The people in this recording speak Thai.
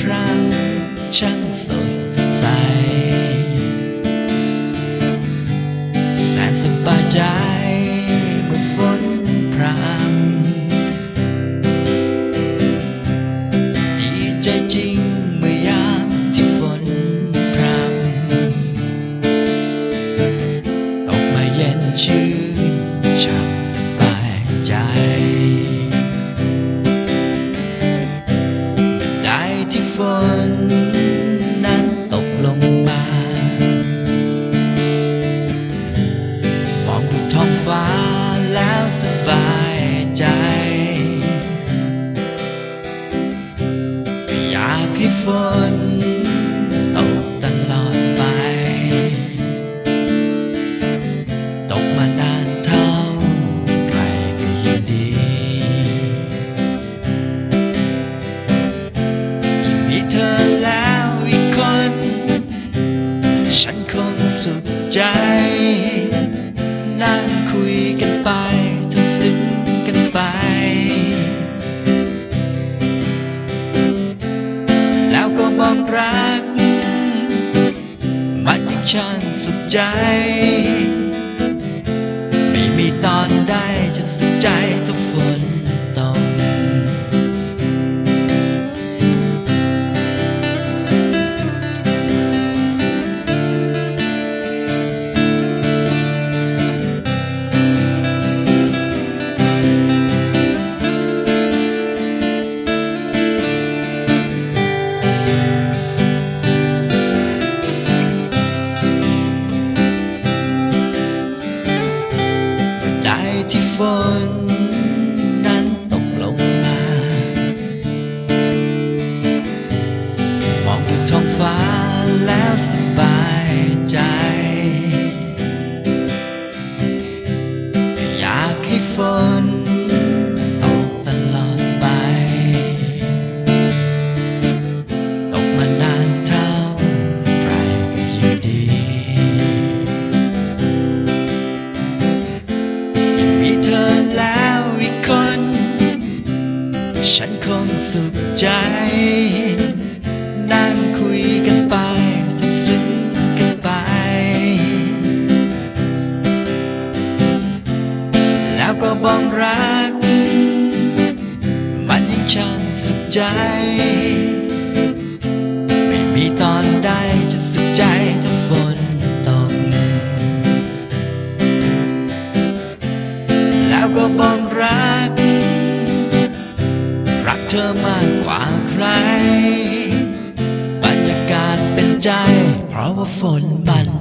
พรางช่างสดใส แสนสบายใจเมื่อฝนพรำดีใจจริงเมื่อยามที่ฝนพรำตกมาเย็นชื่น ฝนนั้นตกลงมา มองดูท้องฟ้าแล้วสบายใจ อยากให้ฝน ใจ นั่งคุยกันไปทำซึ้งกันไป แล้วก็บอกรัก มันยิ่งช่างสุขใจ ไม่มีตอนใดจะสุขใจเท่าฝน ฉันคงสุขใจ นั่งคุยกันไปทำซึ้งกันไป แล้วก็บอกรัก มันยิ่งช่างสุขใจ ไม่มีตอนใดจะสุขใจเท่าฝนตก แล้วก็บอก เธอมากกว่าใคร บรรยากาศเป็นใจ เพราะว่าฝนบัน